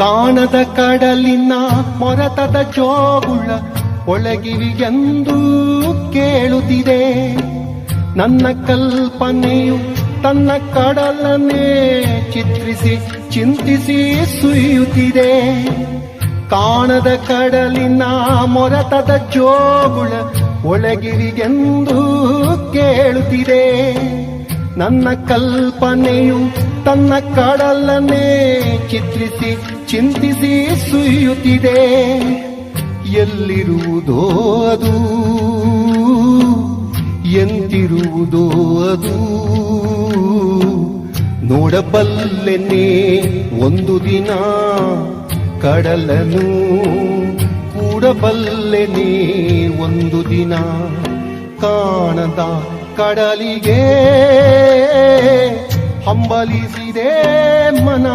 ಕಾಣದ ಕಡಲಿನ ಮೊರತದ ಜೋಗುಳ ಒಳಗಿವಿಗೆಂದು ಕೇಳುತ್ತಿದೆ. ನನ್ನ ಕಲ್ಪನೆಯು ತನ್ನ ಕಡಲನ್ನೇ ಚಿತ್ರಿಸಿ, ಚಿಂತಿಸಿ ಸುಯುತ್ತಿದೆ ಕಾಣದ ಕಡಲಿನ ಮೊರತದ ಜೋಗುಳ ಒಳಗಿರಿಗೆಂದು ಕೇಳುತ್ತಿದೆ. ನನ್ನ ಕಲ್ಪನೆಯು ತನ್ನ ಕಡಲನ್ನೇ ಚಿತ್ರಿಸಿ, ಚಿಂತಿಸಿ ಸುಯ್ಯುತ್ತಿದೆ ಎಲ್ಲಿರುವುದೋ ಅದು? ಎಂತಿರುವುದೋ ಅದು? ನೋಡಬಲ್ಲೆನೆ ಒಂದು ದಿನ ಕಡಲನು ಕೂಡಬಲ್ಲೆನೆ ಒಂದು ದಿನ ಕಾಣದ ಕಡಲಿಗೆ. ಹಂಬಲಿಸಿದೆ ಮನ